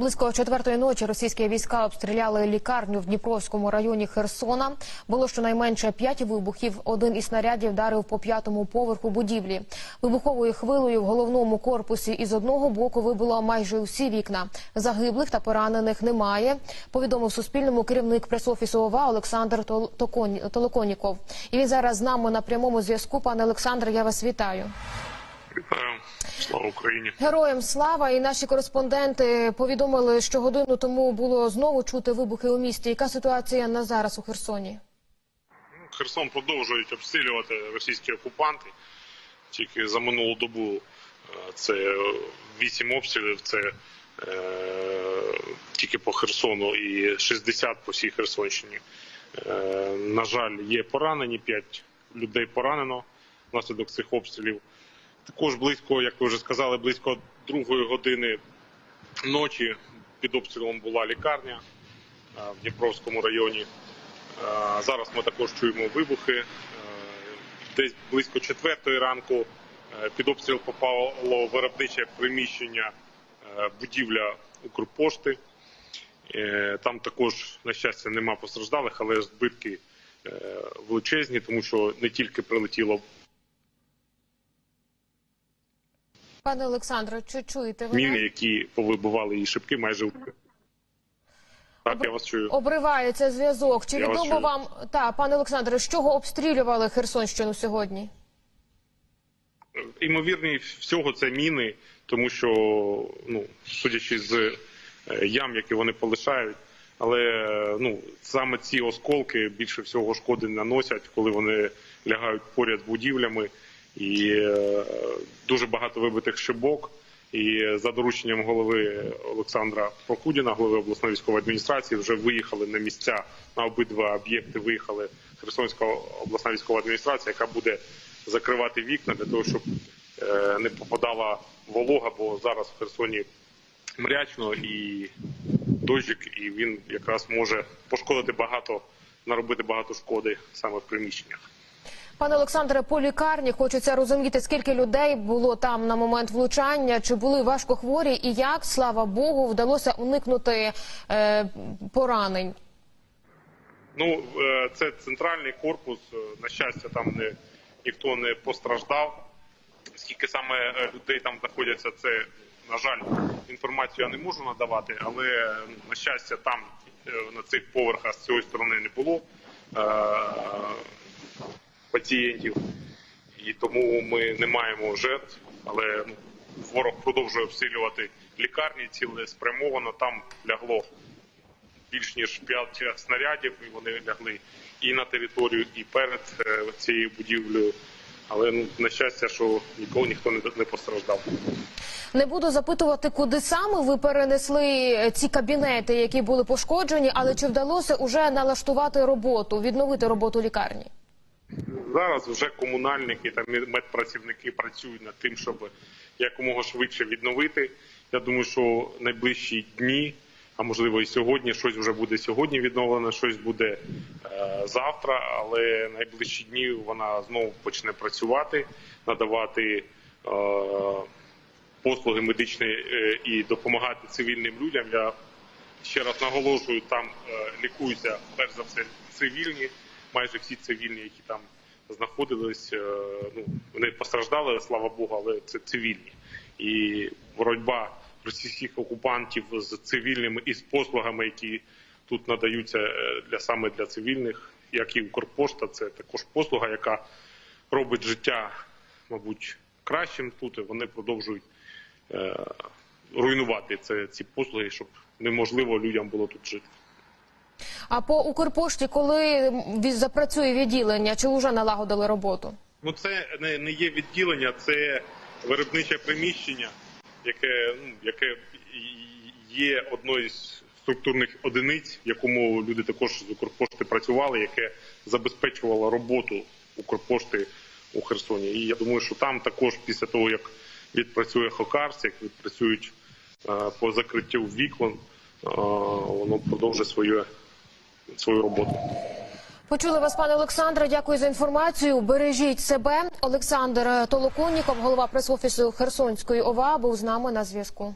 Близько четвертої ночі російські війська обстріляли лікарню в Дніпровському районі Херсона. Було щонайменше п'ять вибухів. Один із снарядів вдарив по п'ятому поверху будівлі. Вибуховою хвилею в головному корпусі із одного боку вибило майже усі вікна. Загиблих та поранених немає. Повідомив Суспільному керівник прес-офісу ОВА Олександр Тол- Толоконіков. І він зараз з нами на прямому зв'язку. Пане Олександр, я вас вітаю. Вітаю. Слава Україні. Героям слава і наші кореспонденти повідомили, що годину тому було знову чути вибухи у місті. Яка ситуація на зараз у Херсоні? Херсон продовжують обстрілювати російські окупанти. Тільки за минулу добу е, це вісім обстрілів, це е, тільки по Херсону і 60 по всій Херсонщині. Е, на жаль, є поранені, 5 людей поранено внаслідок цих обстрілів. Також близько, як ви вже сказали, близько другої години ночі під обстрілом була лікарня е, в Дніпровському районі. Е, Зараз ми також чуємо вибухи. Е, Десь близько четвертої ранку під обстріл попало виробниче приміщення будівля Укрпошти. Там також, на щастя, нема постраждалих, але збитки величезні, тому що не тільки прилетіло Пане Олександре, чи чуєте мене? міни, які повибивали її шибки майже так, я вас чую. Обривається зв'язок. Чи Я відомо чую. вам та пане Олександре, з чого обстрілювали Херсонщину сьогодні? Імовірність всього це міни, тому що, ну, судячи з е, ям, які вони полишають, але ну, саме ці осколки більше всього шкоди наносять, коли вони лягають поряд з будівлями, і е, дуже багато вибитих шибок. І за дорученням голови Олександра Прокудіна, голови обласної військової адміністрації, вже виїхали на місця на обидва об'єкти. Виїхали Херсонська обласна військова адміністрація, яка буде закривати вікна для того, щоб е, не попадала волога, бо зараз в Херсоні мрячно і дощик, і він якраз може пошкодити багато, наробити багато шкоди саме в приміщеннях. Пане Олександре, по лікарні хочеться розуміти, скільки людей було там на момент влучання, чи були важко хворі, і як, слава Богу, вдалося уникнути е, поранень. Ну, е, це центральний корпус. е, На щастя, там не ніхто не постраждав. Скільки саме е, людей там знаходяться, це на жаль, інформацію я не можу надавати, але на щастя, там на цих поверхах з цієї сторони не було пацієнтів, і тому ми не маємо жертв. Але ну, ворог продовжує обстрілювати лікарні цілеспрямовано. Там лягло більш ніж 5 снарядів, і вони лягли і на територію, і перед е, цією будівлею. Але ну, на щастя, що нікого ніхто не, не постраждав. Не буду запитувати, куди саме ви перенесли ці кабінети, які були пошкоджені, але чи вдалося уже налаштувати роботу, відновити роботу лікарні? Зараз вже комунальники та медпрацівники працюють над тим, щоб якомога швидше відновити. Я думаю, що найближчі дні, а можливо і сьогодні, щось вже буде сьогодні відновлено, щось буде е, завтра. Але найближчі дні вона знову почне працювати, надавати е, послуги медичні е, і допомагати цивільним людям. Я ще раз наголошую, там лікуються перш за все цивільні, майже всі цивільні, які там знаходились. е, ну вони постраждали, слава Богу, але це цивільні. І боротьба російських окупантів з цивільними і з послугами, які тут надаються е, для саме для цивільних, як і Укрпошта, це також послуга, яка робить життя, мабуть, кращим тут. і Вони продовжують е, руйнувати це ці послуги, щоб неможливо людям було тут жити. А по Укрпошті, коли запрацює відділення, чи вже налагодили роботу? Ну, це не, не є відділення, це виробниче приміщення, яке, ну, яке є одною з структурних одиниць, в якому люди також з Укрпошти працювали, яке забезпечувало роботу Укрпошти у Херсоні. І я думаю, що там також після того, як відпрацює Хокарс, як відпрацюють е, по закриттю вікон, е, воно продовжує свою, свою роботу. Почули вас, пане Олександре. Дякую за інформацію. Бережіть себе. Олександр Толоконніков, голова прес-офісу Херсонської ОВА, був з нами на зв'язку.